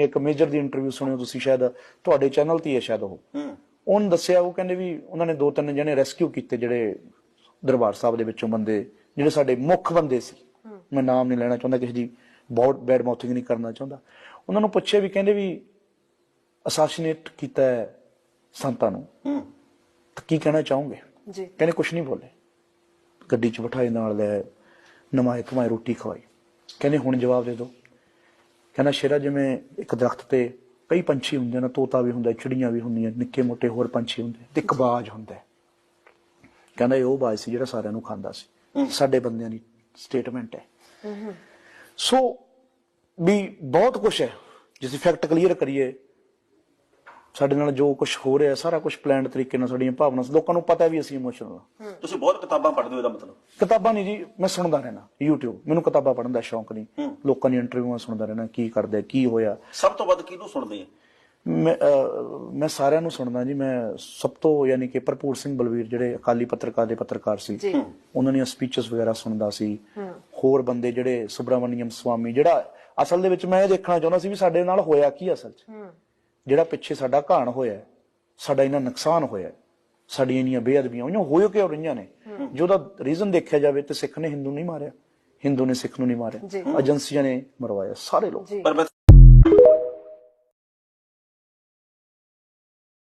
ਇੱਕ ਮੇਜਰ ਦੀ ਇੰਟਰਵਿਊ ਸੁਣਿਓ ਤੁਸੀਂ ਸ਼ਾਇਦ ਤੁਹਾਡੇ ਚੈਨਲ ਤੇ ਹੀ ਹੈ ਸ਼ਾਇਦ ਉਹ। ਉਹਨ ਦੱਸਿਆ ਉਹ ਕਹਿੰਦੇ ਵੀ ਉਹਨਾਂ ਨੇ ਦੋ ਤਿੰਨ ਜਣੇ ਰੈਸਕਿਊ ਕੀਤੇ ਜਿਹੜੇ ਦਰਬਾਰ ਸਾਹਿਬ ਦੇ ਵਿੱਚੋਂ ਬੰਦੇ ਜਿਹੜੇ ਸਾਡੇ ਮੁੱਖ ਬੰਦੇ ਸੀ। ਮੈਂ ਨਾਮ ਨਹੀਂ ਲੈਣਾ ਚਾਹੁੰਦਾ ਕਿਸੇ ਦੀ ਬਹੁਤ ਬੈਡ ਮਾਊਥਿੰਗ ਨਹੀਂ ਕਰਨਾ ਚਾਹੁੰਦਾ। ਉਹਨਾਂ ਨੂੰ ਪੁੱਛਿਆ ਵੀ ਕਹਿੰਦੇ ਵੀ ਅਸਾਸੀਨੇਟ ਕੀਤਾ ਹੈ ਸੰਤਾਂ ਨੂੰ। ਹੂੰ। ਤਾਂ ਕੀ ਕਹਿਣਾ ਚਾਹੋਗੇ? ਜੀ। ਕਹਿੰਦੇ ਕੁਝ ਨਹੀਂ ਬੋਲੇ। ਗੱਡੀ 'ਚ ਬਿਠਾਏ ਨਾਲ ਲੈ ਨਮਾਏ ਕਮਾਏ ਰੋਟੀ ਖਵਾਈ। ਕਹਿੰਦੇ ਹੁਣ ਜਵਾਬ ਦੇ ਦਿਓ। ਕਹਿੰਦਾ ਸ਼ੇਰਾ ਜਿਵੇਂ ਇੱਕ ਦਰਖਤ ਤੇ ਕਈ ਪੰਛੀ ਹੁੰਦੇ ਨੇ ਤੋਤਾ ਵੀ ਹੁੰਦਾ ਚਿੜੀਆਂ ਵੀ ਹੁੰਦੀਆਂ ਨਿੱਕੇ ਮੋਟੇ ਹੋਰ ਪੰਛੀ ਹੁੰਦੇ ਤੇ ਇੱਕ ਬਾਜ ਹੁੰਦਾ। ਕਹਿੰਦਾ ਇਹ ਉਹ ਬਾਜ ਸੀ ਜਿਹੜਾ ਸਾਰਿਆਂ ਨੂੰ ਖਾਂਦਾ ਸੀ। ਸਾਡੇ ਬੰਦਿਆਂ ਦੀ ਸਟੇਟਮੈਂਟ ਹੈ। ਸੋ ਵੀ ਬਹੁਤ ਕੁਝ ਹੈ। ਜਿਸ ਫੈਕਟ ਕਲੀਅਰ ਕਰੀਏ ਸਾਡੇ ਨਾਲ ਜੋ ਕੁਝ ਹੋ ਰਿਹਾ ਸਾਰਾ ਕੁਝ ਪਲਾਨਡ ਤਰੀਕੇ ਨਾਲ ਸਾਡੀਆਂ ਭਾਵਨਾਵਾਂ ਲੋਕਾਂ ਨੂੰ ਪਤਾ ਵੀ ਅਸੀਂ ਇਮੋਸ਼ਨਲ ਆ ਤੁਸੀਂ ਬਹੁਤ ਕਿਤਾਬਾਂ ਪੜ੍ਹਦੇ ਹੋ ਇਹਦਾ ਮਤਲਬ? ਕਿਤਾਬਾਂ ਨਹੀਂ ਜੀ ਮੈਂ ਸੁਣਦਾ ਰਹਿਣਾ YouTube ਮੈਨੂੰ ਕਿਤਾਬਾਂ ਪੜ੍ਹਨ ਦਾ ਸ਼ੌਂਕ ਨਹੀਂ। ਹੂੰ। ਲੋਕਾਂ ਦੀਆਂ ਇੰਟਰਵਿਊਆਂ ਸੁਣਦਾ ਰਹਿਣਾ ਕੀ ਕਰਦੇ ਕੀ ਹੋਇਆ। ਸਭ ਤੋਂ ਵੱਧ ਕਿਹਨੂੰ ਸੁਣਦੇ ਆ? ਮੈਂ ਮੈਂ ਸਾਰਿਆਂ ਨੂੰ ਸੁਣਦਾ ਜੀ। ਮੈਂ ਸਭ ਤੋਂ ਯਾਨੀ ਕਿ ਭਰਪੂਰ ਸਿੰਘ ਬਲਵੀਰ ਜਿਹੜੇ ਅਕਾਲੀ ਪੱਤਰਕਾਰ ਦੇ ਪੱਤਰਕਾਰ ਸੀ ਉਹਨਾਂ ਦੀਆਂ ਸਪੀਚਸ ਵਗੈਰਾ ਸੁਣਦਾ ਸੀ। ਹੋਰ ਬੰਦੇ ਜਿਹੜੇ ਸੁਬਰਾਮਨੀਅਮ ਸਵਾਮੀ ਜਿਹੜਾ ਅਸਲ ਦੇ ਵਿੱਚ ਮੈਂ ਇਹ ਦੇਖਣਾ ਚਾਹੁੰਦਾ ਸੀ ਵੀ ਸਾਡੇ ਨਾਲ ਹੋਇਆ ਕੀ ਅਸਲ 'ਚ। ਜਿਹੜਾ ਪਿੱਛੇ ਸਾਡਾ ਘਾਣ ਹੋਇਆ ਹੈ, ਸਾਡਾ ਇਹਨਾਂ ਨੁਕਸਾਨ ਹੋਇਆ ਹੈ, ਸਾਡੀਆਂ ਇੰਨੀਆਂ ਬੇਅਦਬੀਆਂ ਹੋਈਆਂ ਹੋਇਓ ਕਿਉਂ ਰਹੀਆਂ ਨੇ? ਜੇ ਉਹਦਾ ਰੀਜ਼ਨ ਦੇਖਿਆ ਜਾਵੇ ਤੇ ਸਿੱਖ ਨੇ ਹਿੰਦੂ ਨਹੀਂ ਮਾਰਿਆ ਹਿੰਦੂ ਨੇ ਸਿੱਖ ਨੂੰ ਨਹੀਂ ਮਾਰਿਆ। ਏਜੰਸੀਆਂ ਨੇ ਮਰਵਾਇਆ ਸਾਰੇ ਲੋਕ। ਜੀ। ਪਰ ਮੈਂ